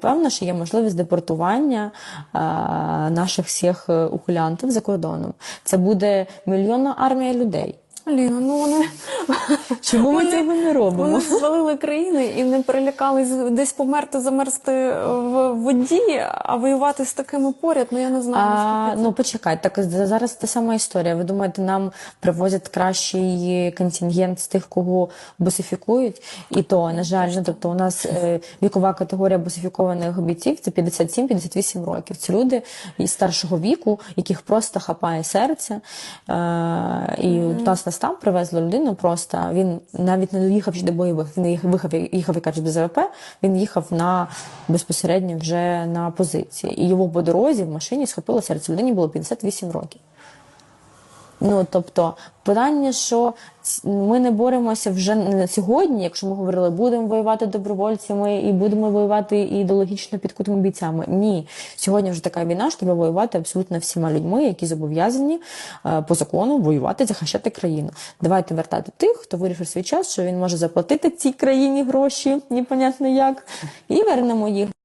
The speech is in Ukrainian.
Певно, що є можливість депортування наших всіх е, ухилянтів за кордоном. Це буде мільйонна армія людей. Ліна, ну вони, Чому ми цього не робимо? вони звалили країни і не перелякались десь померти, замерзти в воді, а воювати з такими поряд, ну я не знаю. А, наскільки це. ну почекай, так зараз та сама історія. Ви думаєте, нам привозять кращий контингент з тих, кого босифікують? І то, на жаль, ну, тобто у нас е, вікова категорія босифікованих бійців це 57-58 років. Це люди із старшого віку, яких просто хапає серце. Е, і у нас нас там привезли людину просто. Він навіть не доїхав до бойових. Він їхав, їхав, як кажуть, до ЗВП. Він їхав на безпосередньо вже на позиції. І його по дорозі в машині схопило серце. Людині було 58 років. Ну тобто, питання, що ми не боремося вже не сьогодні, якщо ми говорили, будемо воювати добровольцями і будемо воювати ідеологічно підкутими бійцями. Ні, сьогодні вже така війна, що треба воювати абсолютно всіма людьми, які зобов'язані е, по закону воювати, захищати країну. Давайте вертати тих, хто вирішив свій час, що він може заплатити цій країні гроші, непонятно як, і вернемо їх.